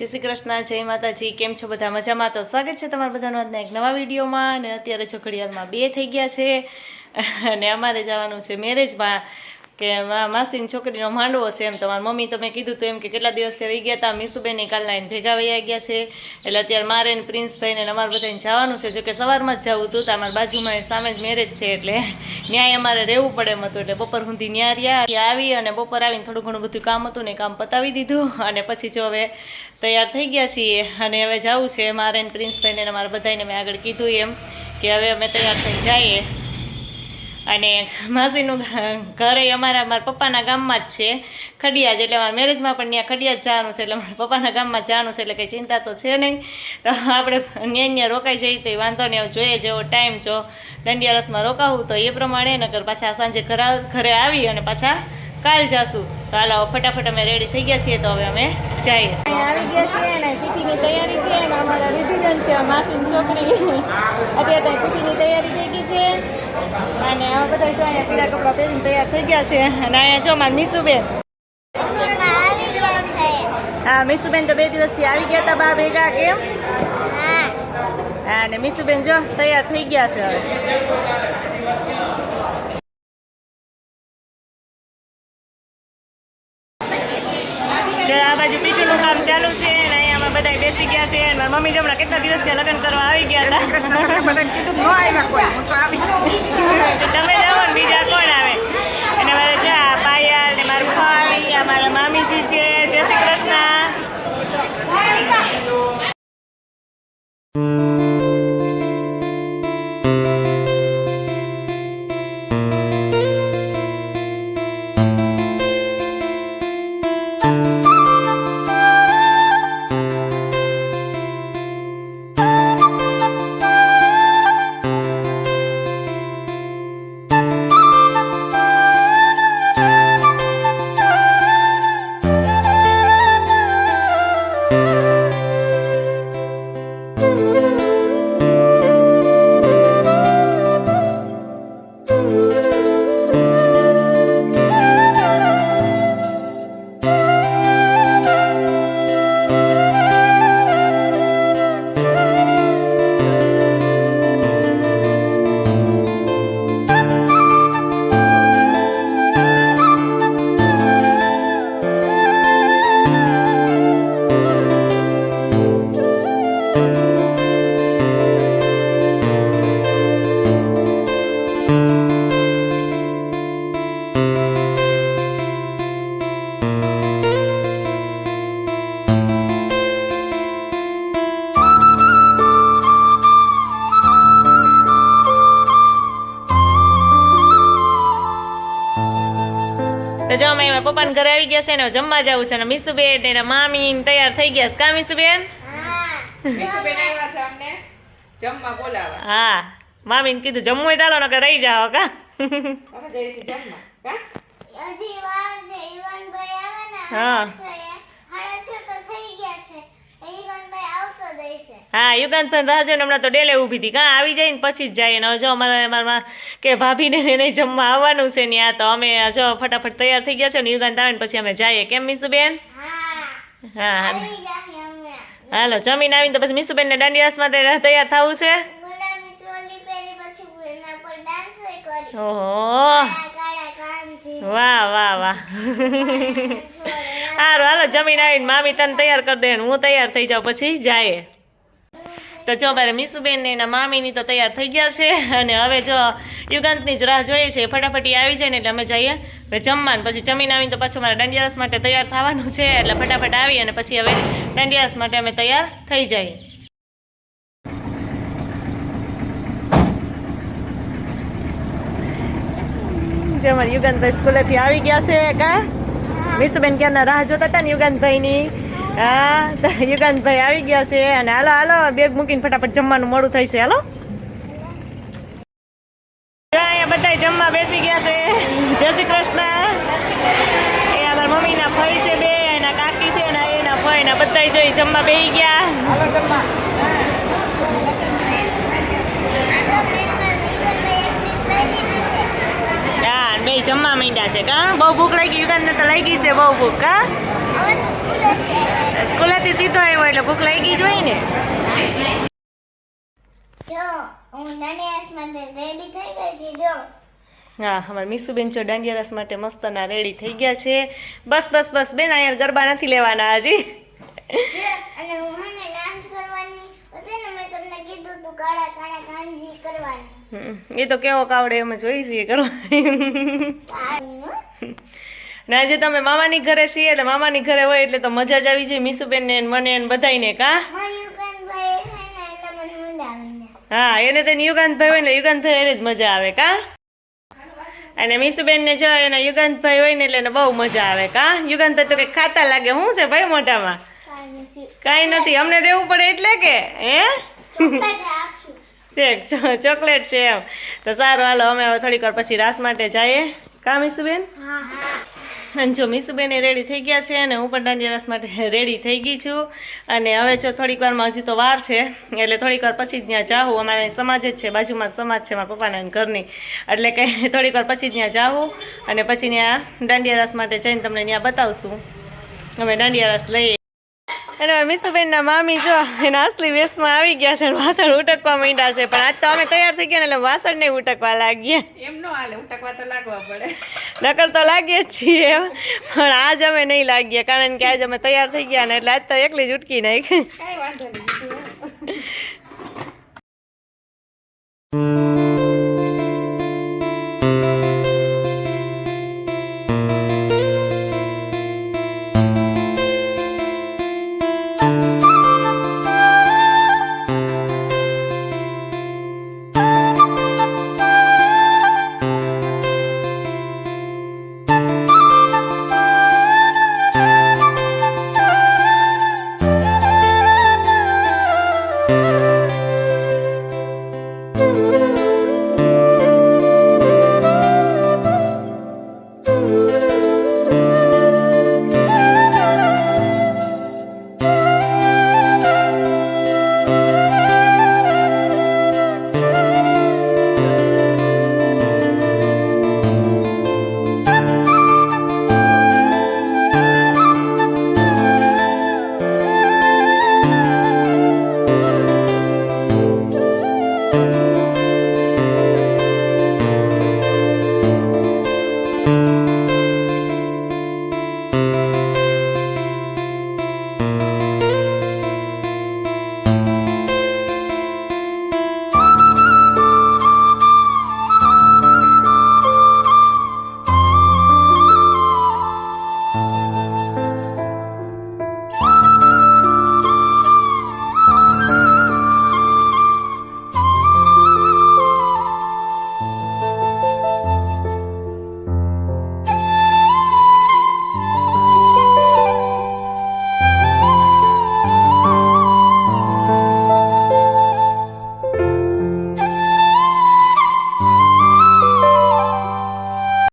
જય શ્રી કૃષ્ણ, જય માતાજી, કેમ છો બધા? મજામાં તો સ્વાગત છે તમારા બધાનો આજના એક નવા વિડીયોમાં. અને અત્યારે જો ઘડિયાળમાં બે થઈ ગયા છે. અને અમારે જવાનું છે મેરેજમાં કે માસીની છોકરીનો માંડવો છે એમ. તમારી મમ્મી તમે કીધું તો એમ કે કેટલા દિવસથી રહી ગયા હતા મીસુબેન કાલના એને ભેગા વયા ગયા છે. એટલે અત્યારે મારે ને પ્રિન્સભાઈને અમારે બધાને જવાનું છે. જો કે સવારમાં જ જવું હતું તો અમારી બાજુમાં સામે જ મેરેજ છે એટલે ન્યાય અમારે રહેવું પડે એમ હતું. એટલે બપોર સુધી ન્યા રહ્યા. આવી અને બપોર આવીને થોડું ઘણું બધું કામ હતું ને કામ પતાવી દીધું. અને પછી જો હવે તૈયાર થઈ ગયા છીએ. અને હવે જવું છે. મારે પ્રિન્સભાઈને મારા બધાને મેં આગળ કીધું એમ કે હવે અમે તૈયાર થઈ જઈએ. અને માસીનું ઘરે અમારા, મારા પપ્પાના ગામમાં જ છે ખડિયા જ એટલે અમારા મેરેજમાં પણ ત્યાં ખડિયા જ જવાનું છે. એટલે મારા પપ્પાના ગામમાં જવાનું છે, એટલે કંઈ ચિંતા તો છે નહીં. તો આપણે ત્યાં ત્યાં રોકાઈ જઈએ તો વાંધો નહીં. જોઈએ જેવો ટાઈમ જો દંડિયા રસમાં રોકાવું તો એ પ્રમાણે નગર પાછા સાંજે ઘરા ઘરે આવી અને પાછા કાલ જાશું. તો હાલો ફટાફટ અમે રેડી થઈ ગયા છીએ તો હવે અમે જઈએ. આવી ગયા છીએ અને પીઠીની તૈયારી છે અને અમારા રિધિબેન છે માસીની છોકરી. અત્યારે તો પીઠીની તૈયારી થઈ ગઈ છે. અને હવે બધા જો અહીંયા પીળા કપડાં પહેરીને તૈયાર થઈ ગયા છે. અને અહીંયા જો મારા મીસુબેન. હા મીસુબેન તો બે દિવસથી આવી ગયા હતા બા ભેગા કેમ? અને મીસુબેન જો તૈયાર થઈ ગયા છે હવે. મમ્મી જમણા કેટલા દિવસથી લગ્ન કરવા આવી ગયા હતા? બધા કીધું ન આવ્યા કોઈ હું તો આવી તમે જાઓ ને બીજા કોણ આવે? અને મારે જા પાયા ને મારું ભાઈ આ મારા મામીજી છે. તો જો અમે એમાં પપ્પાને ઘરે આવી ગયા છે ને જમવા જવું છે ને મીસુબેન ને એના મામી તૈયાર થઈ ગયા છે. કા મીસુબેન? હા. મામી હા. મામીને કીધું જમવું ચાલો નકર રહી જાઓ કા? અમે જઈએ છીએ જમવા કા હજી વાર છે ઈવાનભાઈ આવે ને હા. છે હાડા છ તો થઈ ગયા છે એ ઈવાનભાઈ આવતો જ હશે હા યુગાંત રાહ હમણાં તો ડેલે ઊભી હતી. કાં આવી જાય ને પછી જ જાય. ને જો અમારે અમારા કે ભાભીને એને જમવા આવવાનું છે ને આ તો અમે જો ફટાફટ તૈયાર થઈ ગયા છે ને યુગાંત આવે ને પછી અમે જઈએ. કેમ મીસુબેન? હા. હાલો જમીન આવીને તો પછી મીસુબેનને દાંડિયાસ માટે તૈયાર થવું છે? ઓહો. વાહ વાહ વાહ. સારું હાલો જમીન આવીને મામી તને તૈયાર કરી દે હું તૈયાર થઈ જાઉં પછી જાય તો જો મારે મીસુબેન ને એના મામીની તો તૈયાર થઈ ગયા છે. અને હવે જો યુગાંતની જ રાહ જોઈએ છે. ફટાફટ આવી જાય ને એટલે અમે જઈએ. હવે જમવાનું પછી જમીન આવીને તો પાછું મારે દંડિયારસ માટે તૈયાર થવાનું છે. એટલે ફટાફટ આવી અને પછી હવે દંડિયારસ માટે અમે તૈયાર થઈ જઈએ. જે અમારે યુગાંતભાઈ સ્કૂલેથી આવી ગયા છે કા મીસુબેન ક્યાંના રાહ જોતા હતા ને યુગાંતભાઈની? હા યુગાનભાઈ આવી ગયા છે અને હાલો હાલો, બેગ મૂકીને ફટાફટ જમવાનું મોડું થાય છે, હાલો. બધા જમવા બેસી ગયા છે. જય શ્રી કૃષ્ણ. એ અમારા મમ્મીના ફઈ છે બે, એના કાકી છે અને એના ફઈ ના બધા જોઈ જમવા બેસી ગયા. હા બે જમવા માંડ્યા છે, કા? બહુ ભૂખ લાગી યુગાંતને તો લાગી છે બહુ ભૂખ, કા? સ્કૂલેથી સીધો આવ્યો એટલે ભૂખ લાગી જ હોય ને. હું અમારા મીસુબેન છો દાંડિયા રસ માટે મસ્તના રેડી થઈ ગયા છે. બસ બસ બસ બેન અહીંયા ગરબા નથી લેવાના હજી. ને એ તો કેવો કાવડે એમ જોઈ છીએ કરવાની. ને આજે તમે મામાની ઘરે છીએ એટલે મામાની ઘરે હોય એટલે તો મજા જ આવી જાય મીસુબેન ને મને ને બધાયને કા હા? એને તો યુગાંતભાઈ હોય ને યુગાંતભાઈ એને જ મજા આવે કા? અને મીસુબેન ને જો એના યુગાંતભાઈ હોય ને એટલે એને બહુ મજા આવે કા? યુગાંતભાઈ તો કઈ ખાતા લાગે શું છે ભાઈ મોઢામાં? કાંઈ નથી અમને દેવું પડે એટલે કે હે? ચોકલેટ છે એમ. તો સારું હાલો અમે થોડીક વાર પછી રાસ માટે જઈએ. કા મીસુબેન? હા હા. અને જો મીસુબેન રેડી થઈ ગયા છે અને હું પણ દાંડિયા રસ માટે રેડી થઈ ગઈ છું. અને હવે જો થોડીક વારમાં હજી તો વાર છે, એટલે થોડીક વાર પછી જ ત્યાં જાઉં અમારે સમાજ જ છે, બાજુમાં સમાજ છે, મારા પપ્પાના ઘરની. એટલે કે થોડીક વાર પછી ત્યાં જાઉં અને પછી ત્યાં દાંડિયા રસ માટે જઈને તમને ત્યાં બતાવશું. અમે દાંડિયા રસ લઈએ અને મીસુબેનના મામી જો એના અસલી વેશમાં આવી ગયા છે વાસણ ઉટકવા માંડ્યા છે. પણ આજ તો અમે તૈયાર થઈ ગયા ને એટલે વાસણ નહીં ઉટકવા લાગ્યા એમ નો હાલે ઉટકવા તો લાગવા પડે. નકર તો લાગીએ જ છીએ પણ આજ અમે નહીં લાગીએ કારણ કે આજ અમે તૈયાર થઈ ગયા ને એટલે આજ તો એકલી જ ઉટકી નાખી. કાંઈ વાંધો નહીં.